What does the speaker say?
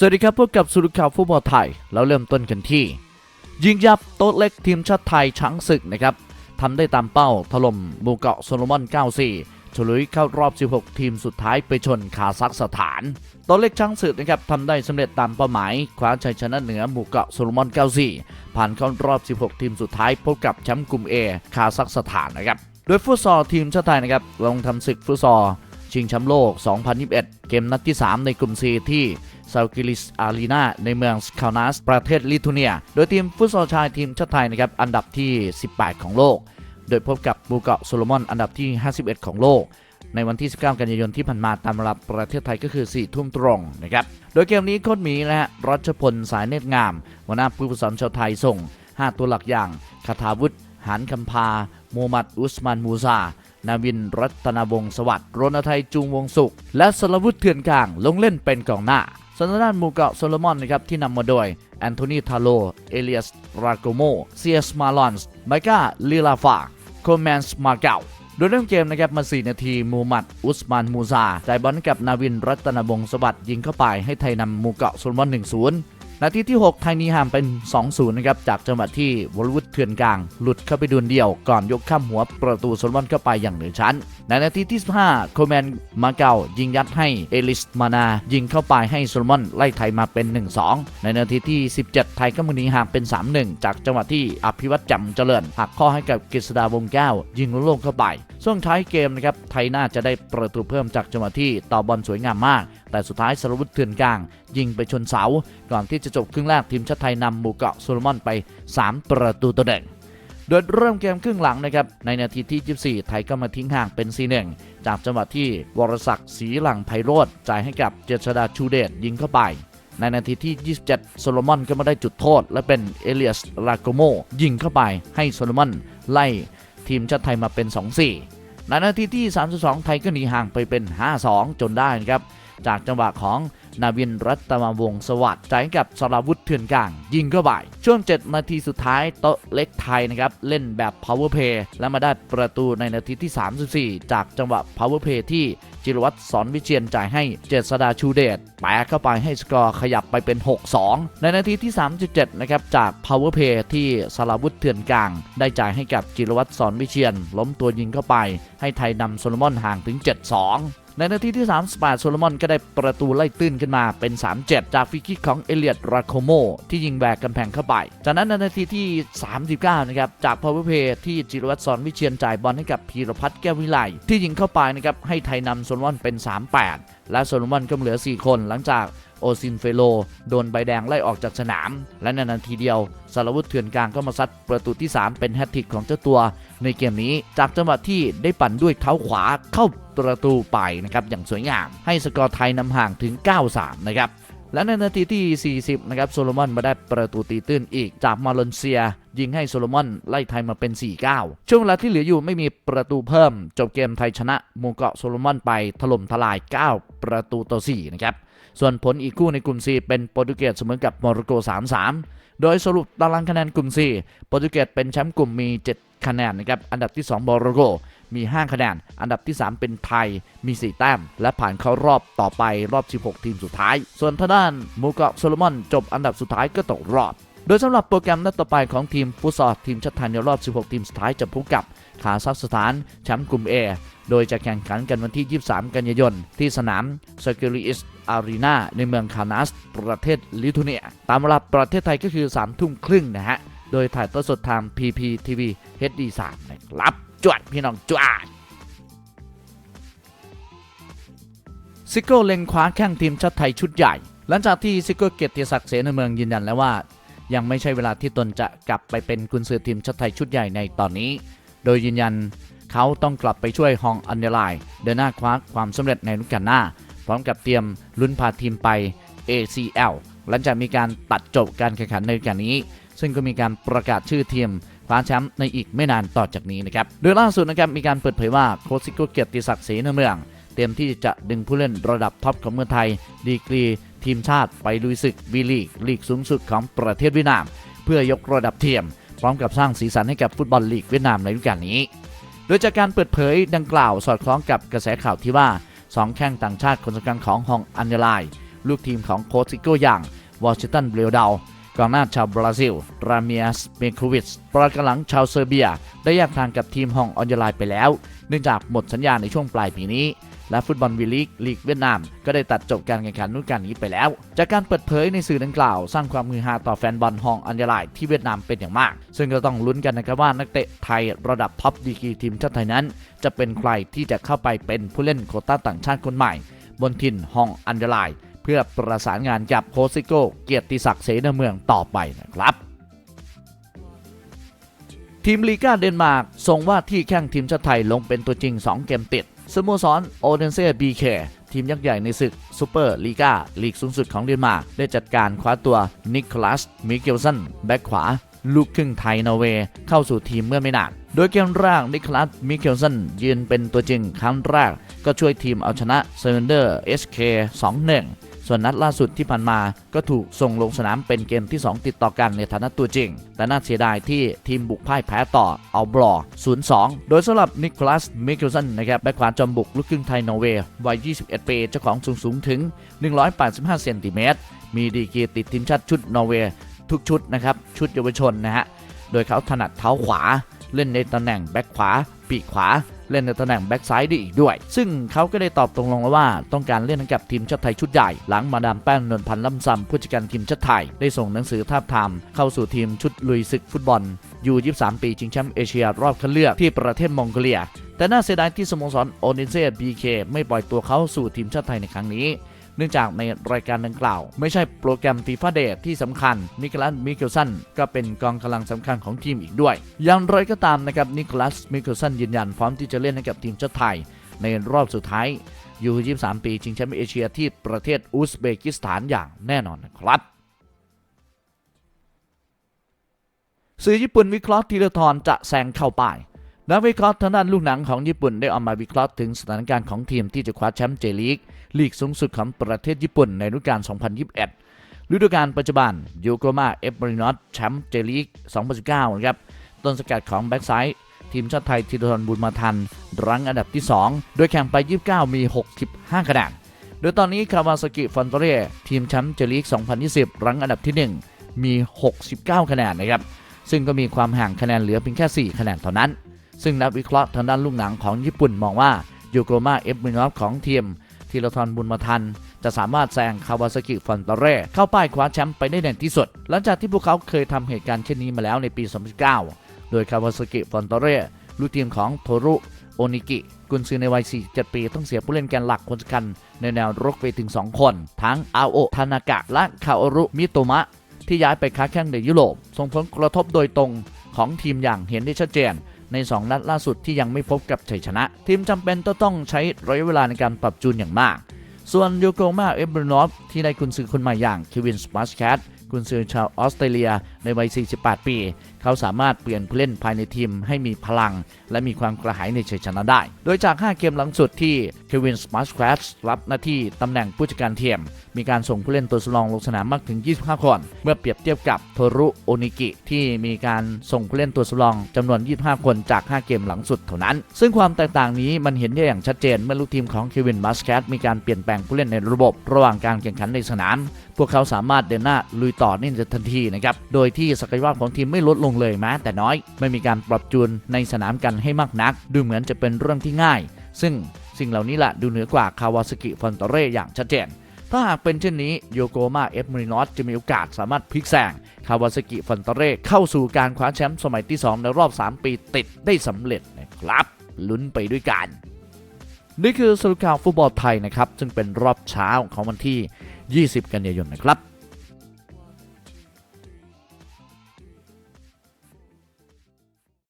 สวัสดีครับพบกับสุรุข่าวฟุตบอลไทย แล้วเริ่มต้นกันที่ ยิงยับโต๊ะเล็กทีมชาติไทยช้างศึกนะครับทำได้ตามเป้าถล่มหมู่เกาะโซโลมอน 94 ฉลุยเข้ารอบ 16 ทีมสุดท้ายไปชนคาซัคสถานโต๊ะเล็กช้างศึกนะครับทำได้สำเร็จตามเป้าหมายคว้าชัยชนะเหนือหมู่เกาะโซโลมอน 94 ผ่านเข้ารอบ 16 ทีมสุดท้ายพบกับแชมป์กลุ่ม A คาซัคสถานนะครับโดยฟุตซอลทีมชาติไทยนะครับลงทำศึกฟุตซอลชิงแชมป์โลก 2021 เกมนัดที่ 3 ในกลุ่ม C ที่ ซา l กิลิสอารีนาในเมืองสคานัสประเทศลิทัวเนีย โดยทีมฟุตซอลชายทีมชาติไทยนะครับอันดับที่ 18 ของโลก โดยพบกับบูเกาะโซโลมอนอันดับที่ 51 ของโลกในวันที่ 19 กันยายนที่ผ่านมาตามเวลาประเทศไทยก็คือ 4 ทุ่มตรงนะครับ โดยเกมนี้โค้ชหมีนะฮะรัชพลสายเนตรงามหัวหน้าผู้ฝึกสอนชาวไทยส่ง 5 ตัวหลักอย่างคาถาวุฒิหานคำพาโมมัดอุสมานมูซา นาวินรัตนวงศ์สวัสดิ์รณไทยจูงวงสุข และสรวุฒิเถื่อนกลางลงเล่นเป็นกองหน้า ส่วนด้านหมู่เกาะโซโลมอนนะครับที่นำมาโดยแอนโทนีทาโล เอเลียส ราโกโม เซียส มาลอนส์ไมกาลิลาฟา โคแมนส์ มาเกาโดยเริ่มเกมนะครับมา 4 นาที มูมัด อุสมาน มูซาจ่ายบอลกับนาวิน รัตนบงศ์สวัสดิ์ยิงเข้าไปให้ไทยนำหมู่เกาะโซโลมอน 1-0 นาทีที่ 6 ไทยนีห่างเป็น 2-0 นะครับ จากจังหวะที่วอลวุฒเถื่อนกลาง หลุดเข้าไปดวลเดียว ก่อนยกข้ามหัวประตูโซลมอนเข้าไปอย่างเหนือชั้น ในนาทีที่ 15 โคแมนมาเกายิงยัดให้เอลิสมานา ยิงเข้าไปให้โซลมอนไล่ไทยมาเป็น 1-2 ในนาทีที่ 17 ไทยก็มือหนีห่างเป็น 3-1 จากจังหวะที่อภิวัตจำเจริญหักข้อให้กับกฤษดาวงแก้ว ยิงโล่งๆเข้าไปช่วงท้ายเกมนะครับไทยน่าจะได้ประตูเพิ่มจากจังหวะที่ต่อบอลสวยงามมาก แต่สุดท้ายสรวุฒิเถื่อนกลาง ยิงไปชนเสา ก่อนที่จะจบครึ่งแรกทีมชาติไทยนำหมู่เกาะโซโลมอนไป 3 ประตูต่อหนึ่งโดยเริ่มเกมครึ่งหลังนะครับในนาทีที่ 24 ไทยก็มาทิ้งห่างเป็น 4-1 จากจังหวะที่วรศักดิ์ศรีหลังไพโรธจ่ายให้กับเจษดาชูเดชยิงเข้าไป ในนาทีที่ 27 โซโลมอนก็มาได้จุดโทษ และเป็นเอเลียสลาโกโมยิงเข้าไปให้โซโลมอนไล่ ทีมชาติไทยมาเป็น 2-4 ในนาทีที่ 32 ไทยก็หนีห่างไปเป็น 5-2 จนได้นะครับ จากจังหวะของนาวินรัตนวงสวัสดิ์จ่ายให้กับสราวุธเถื่อนกลาง ยิงเข้าไปช่วง 7 นาทีสุดท้ายโต๊ะเล็กไทยนะครับ เล่นแบบ power play และมาได้ประตูในนาทีที่ 34 จากจังหวะ power play ที่ จิรวัตรสอนวิเชียนจ่ายให้เจษดาชูเดชแปะเข้าไปให้สกอร์ขยับไปเป็น 6-2 ในนาทีที่ 37 นะครับ จาก power play ที่สลาวุธเถื่อนกลาง ได้จ่ายให้กับจิรวัตรสอนวิเชียน ล้มตัวยิงเข้าไป ให้ไทยนำโซโลมอนห่างถึง 7-2 ในนาทีที่ 38 โซโลมอนก็ได้ประตูไล่ตื้นขึ้นมาเป็น 3-7 จากฟรีคิกของเอเลียดราโคโมที่ยิงแหวกกำแพงเข้าไป จากนั้นในนาทีที่ 39 นะครับ จากพาวเวอร์เพย์ที่จิรวัตรสอนวิเชียนจ่ายบอลให้กับพีรพัฒน์แก้ววิไลที่ยิงเข้าไปนะครับให้ไทยนำโซโลมอนเป็น 3-8 และโซโลมอนก็เหลือ 4 คนหลังจาก โอซินเฟโล โดนใบแดงไล่ออกจากสนาม และในนาทีเดียวสารวุฒิเถื่อนกลางก็มาซัดประตูที่ 3 เป็นแฮตทิกของเจ้าตัว ในเกมนี้จากจังหวะที่ได้ปั่นด้วยเท้าขวาเข้าประตูไปนะครับอย่างสวยงาม ให้สกอร์ไทยนำห่างถึง 9-3 นะครับและในนาทีที่ 40 นะครับ โซโลมอนมาได้ประตูตีตื้นอีกจากมาเลเซีย ยิงให้โซโลมอนไล่ไทยมาเป็น 4-9 ช่วงเวลาที่เหลืออยู่ไม่มีประตูเพิ่ม จบเกมไทยชนะมูเกาะโซโลมอนไปถล่มทลาย 9 ประตูต่อ 4 นะครับ ส่วนผลอีกคู่ในกลุ่ม C เป็นโปรตุเกสเสมอกับโมร็อกโก 3-3 โดยสรุปตารางคะแนนกลุ่ม C โปรตุเกสเป็นแชมป์กลุ่มมี 7 คะแนนนะครับ อันดับที่ 2 โมร็อกโก มี 5 คะแนน อันดับที่ 3 เป็นไทย มี 4 แต้ม และผ่านเข้ารอบต่อไปรอบ 16 ทีมสุดท้าย ส่วนทางด้านมูเกาะโซโลมอนจบอันดับสุดท้ายก็ตกรอบ โดยสำหรับโปรแกรมนัดต่อไปของทีมฟุตซอลทีมชาติไทยในรอบ 16 ทีมสุดท้ายจะพบกับ คาซัคสถานแชมป์กลุ่ม A โดยจะแข่งขันกันวันที่ 23 กันยายน ที่สนามซ a กิริสอารีนาในเมืองคานัส ประเทศลิทัวเนีย ตามเวลาประเทศไทยก็คือ 3 ทุ่มครึ่งนะฮะ โดยถ่ายทอดสดทาง PPTV HD 3 นะครับ จวดพี่น้องจวดซิโก้เล็งคว้าแข้งทีมชาติไทยชุดใหญ่ หลังจากที่ซิโก้เกียรติศักดิ์เสนเมืองยืนยันแล้วว่า ยังไม่ใช่เวลาที่ตนจะกลับไปเป็นกุนซือทีมชาติไทยชุดใหญ่ในตอนนี้ โดยยืนยันเขาต้องกลับไปช่วยฮองอันเดอร์ไลน์เดินหน้าคว้าความสำเร็จในฤดูกาลหน้า พร้อมกับเตรียมลุ้นพาทีมไป ACL หลังจากมีการตัดจบการแข่งขันในกาลนี้ ซึ่งก็มีการประกาศชื่อทีมคว้าแชมป์ในอีกไม่นานต่อจากนี้นะครับ โดยล่าสุดนะครับมีการเปิดเผยว่าโค้ชซิโกเกียรติศักดิ์ศรีเนเมือง เตรียมที่จะดึงผู้เล่นระดับท็อปของเมืองไทย ดีกรีทีมชาติไปลุยศึกวีลีกลีกสูงสุดของประเทศเวียดนาม เพื่อยกระดับทีม พร้อมกับสร้างสีสันให้กับฟุตบอลลีกเวียดนามในฤดูกาลนี้ โดยจากการเปิดเผยดังกล่าวสอดคล้องกับกระแสข่าวที่ว่า 2 แข้งต่างชาติคนสำคัญของฮองอันเดอร์ไลน์ลูกทีมของโค้ชซิโกอย่างวอชิงตันเบลดาวกองหน้าชาวบราซิล รามิอัสเมโควิชประกันหลังชาวเซอร์เบีย ได้แยกทางกับทีมฮองออนยาไลไปแล้ว เนื่องจากหมดสัญญาในช่วงปลายปีนี้ และฟุตบอลวีลีกลีกเวียดนาม ก็ได้ตัดจบการแข่งขันฤดูกาลนี้ไปแล้ว จากการเปิดเผยในสื่อดังกล่าว สร้างความมือฮาต่อแฟนบอลฮองอันยาไลที่เวียดนามเป็นอย่างมาก ซึ่งก็ต้องลุ้นกันนะครับว่านักเตะไทยระดับท็อปดีกีทีมชาติไทยนั้น จะเป็นใครที่จะเข้าไปเป็นผู้เล่นโคต้าต่างชาติคนใหม่ บนถิ่นฮองอันยาไลเพื่อประสานงานกับโคซิโก้เกียรติศักดิ์เสนาเมืองต่อไปนะครับทีมลีกาเดนมาร์กส่งว่าที่แข้งทีมชาติไทยลงเป็นตัวจริง 2 เกมติด สโมสรโอเดนเซ่บีเคทีมยักษ์ใหญ่ในศึกซูเปอร์ลีกาลีกสูงสุดของเดนมาร์กได้จัดการคว้าตัวนิโคลัสมิเกลสันแบ็กขวา ลูกครึ่งไทยนอร์เวย์เข้าสู่ทีมเมื่อไม่นาน โดยเกมแรกนิโคลัสมิเกลสันยืนเป็นตัวจริงครั้งแรก ก็ช่วยทีมเอาชนะเซนเดอร์เอสเค2-1 ส่วนนัดล่าสุดที่ผ่านมาก็ถูกส่งลงสนามเป็นเกมที่ 2 ติดต่อกันในฐานะตัวจริง แต่น่าเสียดายที่ทีมบุกพ่ายแพ้ต่อเอาบลอ0-2 โดยสำหรับนิโคลัสมิเกลสันนะครับแบ็คขวาจอมบุกลูกครึ่งไทยนอร์เวย์วัย 21 ปีเจ้าของสูงสูงถึง 185 เซนติเมตรมีดีกรีติดทีมชาติชุดนอร์เวย์ทุกชุดนะครับชุดเยาวชนนะฮะโดยเขาถนัดเท้าขวาเล่นในตำแหน่งแบ็คขวา ปีกขวา เล่นในตำแหน่งแบ็กซ้ายได้อีกด้วย ซึ่งเขาก็ได้ตอบตรงลงแล้วว่าต้องการเล่นกับทีมชาติไทยชุดใหญ่ หลังมาดามแป้งนวลพันธ์ล่ำซำผู้จัดการทีมชาติไทย ได้ส่งหนังสือทาบทามเข้าสู่ทีมชุดลุยศึกฟุตบอลยู23 ปีชิงแชมป์เอเชียรอบคัดเลือกที่ประเทศมองโกเลีย แต่น่าเสียดายที่สโมสรโอนินเซ่บีเคไม่ปล่อยตัวเขาสู่ทีมชาติไทยในครั้งนี้ เนื่องจากในรายการดังกล่าว ไม่ใช่โปรแกรมฟีฟ่าเดย์ที่สำคัญนิโคลัสมิเกลสันก็เป็นกองกำลังสำคัญของทีมอีกด้วย อย่างไรก็ตามนะครับนิโคลัสมิเกลสันยืนยันพร้อมที่จะเล่นให้กับทีมชาติไทย ในรอบสุดท้ายยู23 ปีชิงแชมป์เอเชียที่ประเทศอุซเบกิสถานอย่างแน่นอนนะครับสื่อญี่ปุ่นวิเคราะห์ธีรทรจะแซงเข้าป้ายนักวิเคราะห์ทางด้านลูกหนังของญี่ปุ่นได้ออกมาวิเคราะห์ถึงสถานการณ์ของทีมที่จะคว้าแชมป์เจลีก ลีกสูงสุดของประเทศญี่ปุ่นในฤดูกาล 2021 ฤดูกาลปัจจุบันยูโกมาเอฟบรินอตแชมป์เจลีก 2019 นะครับ ต้นสกัดของแบ็กไซด์ทีมชาติไทยธีรทรบุญมาทัน รั้งอันดับที่ 2 โดยแข่งไป 29 มี 65 คะแนน โดยตอนนี้คาวาซากิฟอนเตเร่ทีมแชมป์เจลีก 2020 รั้งอันดับที่ 1 มี 69 คะแนนนะครับ ซึ่งก็มีความห่างคะแนนเหลือเพียงแค่ 4 คะแนนเท่านั้น ซึ่งนักวิเคราะห์ทางด้านลูกหนังของญี่ปุ่นมองว่ายูโกมาเอฟมินอฟของทีม ธีรทรบุญมาทัน จะสามารถแซงคาวาซากิฟอนตเร่เข้าป้ายคว้าแชมป์ไปได้ในที่สุด หลังจากที่พวกเขาเคยทำเหตุการณ์เช่นนี้มาแล้วในปี 2019 โดยคาวาซากิฟอนตเร่ลูกทีมของโทรุโอนิกิ กุนซือในวัย 47 ปี ต้องเสียผู้เล่นแกนหลักคนสำคัญ ในแนวรุกไปถึง 2 คน ทั้งอาโอทานากะ และคาโอรุมิโตมะ ที่ย้ายไปค้าแข่งในยุโรป ส่งผลกระทบโดยตรงของทีมอย่างเห็นได้ชัดเจน ใน 2 นัดล่าสุดที่ยังไม่พบกับชัยชนะ ทีมจำเป็นต้องต้องใช้ระยะเวลาในการปรับจูนอย่างมาก ส่วนโยโกมาเอเบรนอฟที่ได้คุณซื้อคนใหม่อย่างเควินสปาร์ชแคทคุณซื้อชาวออสเตรเลียในวัย 48 ปี เขาสามารถเปลี่ยนผู้เล่นภายในทีมให้มีพลัง และมีความกระหายในชัยชนะได้ โดยจาก 5 เกมหลังสุดที่เควินสปาร์ชแคทรับหน้าที่ตำแหน่งผู้จัดการทีม มีการส่งผู้เล่นตัวสำรองลงสนามมากถึง 25 คน เมื่อเปรียบเทียบกับโทรุโอนิกิที่มีการส่งผู้เล่นตัวสำรองจำนวน 25 คนจาก 5 เกมหลังสุดเท่านั้น ซึ่งความแตกต่างนี้มันเห็นได้อย่างชัดเจนเมื่อลูกทีมของเควินบัสแคทมีการเปลี่ยนแปลงผู้เล่นในระบบ ระหว่างการแข่งขันในสนาม พวกเขาสามารถเดินหน้าลุยต่อนี่ทันทีนะครับ โดยที่ศักยภาพของทีมไม่ลดลงเลยแม้แต่น้อย ไม่มีการปรับจูนในสนามกันให้มากนัก ดูเหมือนจะเป็นเรื่องที่ง่าย ซึ่งสิ่งเหล่านี้แหละดูเหนือกว่าคาวาสกิฟอนเตเร่อย่างชัดเจนถ้าหากเป็นเช่นนี้โยโกมาเอฟมรินอสจะมีโอกาสสามารถพลิกแซงคาวาสกิฟอนเตเร่เข้าสู่การคว้าแชมป์สมัยที่ 2 ในรอบ 3 ปีติดได้สำเร็จนะครับ ลุ้นไปด้วยกัน นี่คือสรุปข่าวฟุตบอลไทยนะครับ ซึ่งเป็นรอบเช้าของวันที่ 20 กันยายนนะครับ